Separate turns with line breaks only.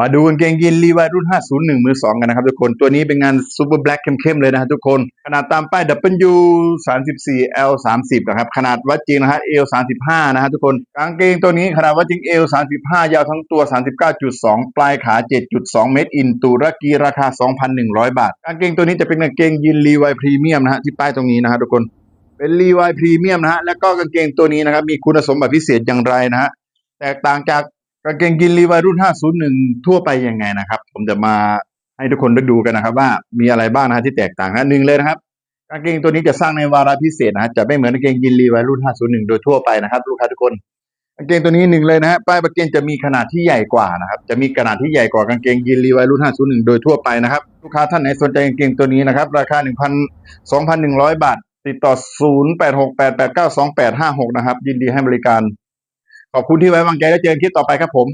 มาดูกางเกงยีนรีวายรุ่น 501 มือ 2 กันนะครับทุกคน ตัวนี้เป็นงานซูเปอร์แบล็กเข้มๆ เลยนะครับทุกคน ขนาดตามป้าย W 34 L 30นะครับ ขนาดวัดจริงนะฮะ L 35นะฮะทุกคน กางเกงตัวนี้ขนาดวัดจริง L 35 ยาวทั้งตัว 39.2 ปลายขา 7.2 เมตร อินตุรกีราคา 2,100 บาท กางเกงตัวนี้จะเป็นกางเกงยีนรีวายพรีเมียมนะฮะที่ป้ายตรงนี้นะฮะทุกคน เป็นรีวายพรีเมียมนะฮะ แล้วก็กางเกงตัวนี้นะครับ มีคุณสมบัติพิเศษอย่างไรนะฮะ แตกต่างจาก กางเกงยีนรีวายรุ่น 501 ทั่วไปยังไงนะครับ ผมจะมาให้ทุกคนได้ดูกันนะครับ ว่ามีอะไรบ้างนะที่แตกต่างนะหนึ่งเลยนะครับกางเกงตัวนี้จะสร้างในวาระพิเศษนะจะไม่เหมือนกางเกงยีนรีวายรุ่น 501 โดยทั่วไปนะครับ ลูกค้าทุกคนกางเกงตัวนี้หนึ่งเลยนะฮะป้ายประเกนจะมีขนาดที่ใหญ่กว่านะครับ จะมีขนาดที่ใหญ่กว่ากางเกงยีนรีวายรุ่น 501 โดยทั่วไปนะครับ ลูกค้าท่านไหนสนใจกางเกงตัวนี้นะครับ ราคา 1,000 2,100 บาท ติดต่อ 0868892856 นะครับ ยินดีให้บริการ ขอบคุณที่ไว้วางใจแล้วเจอกันคลิปต่อไปครับผม